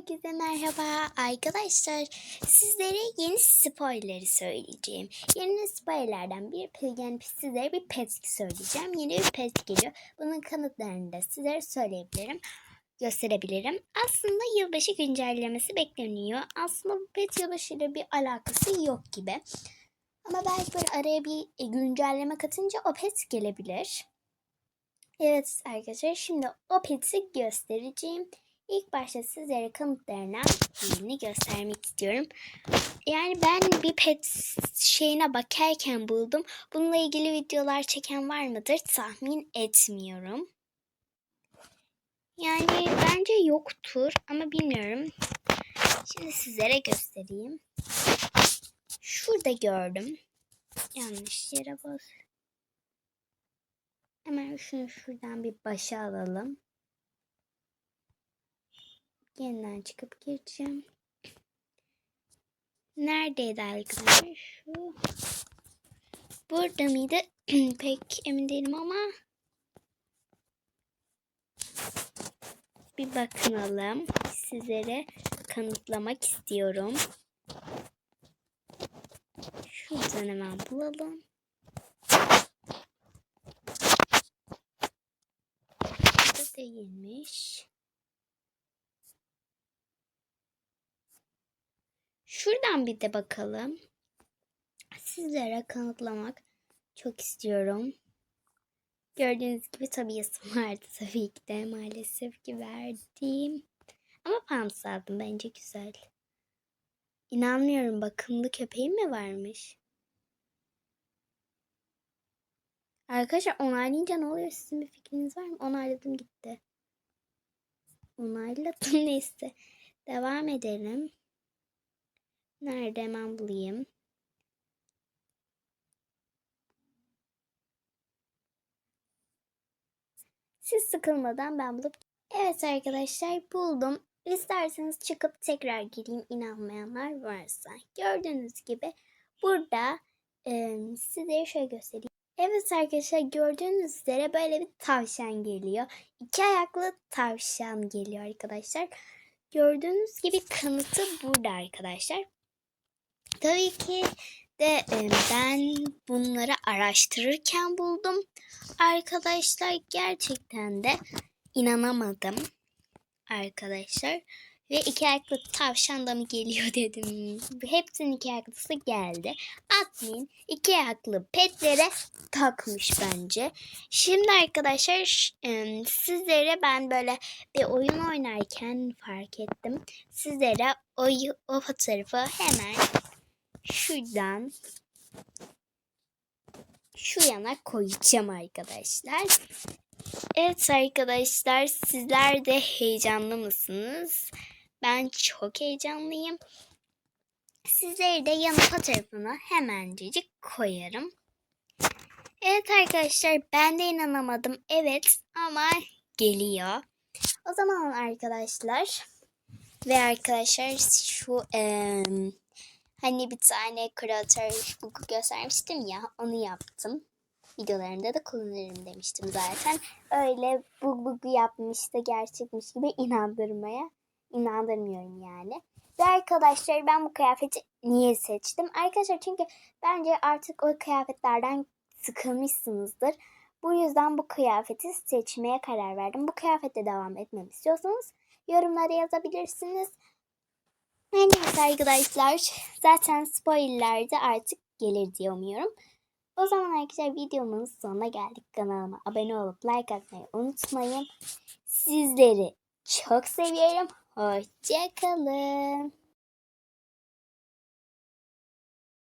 Herkese merhaba arkadaşlar. Sizlere yeni spoiler'ı söyleyeceğim. Yeni spoilerlerden bir yani sizlere bir pet söyleyeceğim. Yeni bir pet geliyor. Bunun kanıtlarını da sizlere söyleyebilirim. Gösterebilirim. Aslında yılbaşı güncellemesi bekleniyor. Aslında bu pet yılbaşıyla bir alakası yok gibi. Ama belki böyle araya bir e, güncelleme katınca o pet gelebilir. Evet arkadaşlar şimdi o peti göstereceğim. İlk başta sizlere kanıtlarına birini göstermek istiyorum. Yani ben bir pet şeyine bakarken buldum. Bununla ilgili videolar çeken var mıdır tahmin etmiyorum. Yani bence yoktur ama bilmiyorum. Şimdi sizlere göstereyim. Şurada gördüm. Yanlış yere bas. Hemen şunu şuradan bir başa alalım. Yeniden çıkıp gireceğim. Neredeydi arkadaşlar? Şu. Burada mıydı? Pek emin değilim ama. Bir bakınalım. Sizlere kanıtlamak istiyorum. Şuradan hemen bulalım. Burada değilmiş. Şuradan bir de bakalım. Sizlere kanıtlamak çok istiyorum. Gördüğünüz gibi tabii yazım vardı tabii ki de maalesef ki verdim. Ama pams aldım bence güzel. İnanmıyorum bakımlı köpeğim mi varmış? Arkadaşlar onaylayınca ne oluyor? Sizin bir fikriniz var mı? Onayladım gitti. Onayladım neyse. Devam edelim. Nerede hemen bulayım. Siz sıkılmadan ben bulup... Evet arkadaşlar buldum. İsterseniz çıkıp tekrar gireyim inanmayanlar varsa. Gördüğünüz gibi burada e, size şöyle göstereyim. Evet arkadaşlar gördüğünüz üzere böyle bir tavşan geliyor. İki ayaklı tavşan geliyor arkadaşlar. Gördüğünüz gibi kanıtı burada arkadaşlar. Tabii ki de ben bunları araştırırken buldum. Arkadaşlar gerçekten de inanamadım. Arkadaşlar. Ve iki ayaklı tavşan da mı geliyor dedim. Hepsinin iki ayaklısı geldi. Admin iki ayaklı petlere takmış bence. Şimdi arkadaşlar sizlere ben böyle bir oyun oynarken fark ettim. Sizlere o, o fotoğrafı hemen şuradan şu yana koyacağım arkadaşlar. Evet arkadaşlar sizler de heyecanlı mısınız? Ben çok heyecanlıyım. Sizleri de yana fotoğrafına hemencecik koyarım. Evet arkadaşlar ben de inanamadım. Evet ama geliyor. O zaman arkadaşlar ve arkadaşlar şu e, Hani bir tane kreatör bugu göstermiştim ya onu yaptım. Videolarında da kullanırım demiştim zaten. Öyle bu bugu yapmış da gerçekmiş gibi inandırmaya inandırmıyorum yani. Ve arkadaşlar ben bu kıyafeti niye seçtim? Arkadaşlar çünkü bence artık o kıyafetlerden sıkılmışsınızdır. Bu yüzden bu kıyafeti seçmeye karar verdim. Bu kıyafette devam etmemi istiyorsanız yorumlara yazabilirsiniz. Neyse arkadaşlar zaten spoilerlerde artık gelir diye umuyorum. O zaman arkadaşlar videomun sonuna geldik. Kanalıma abone olup like atmayı unutmayın. Sizleri çok seviyorum. Hoşçakalın.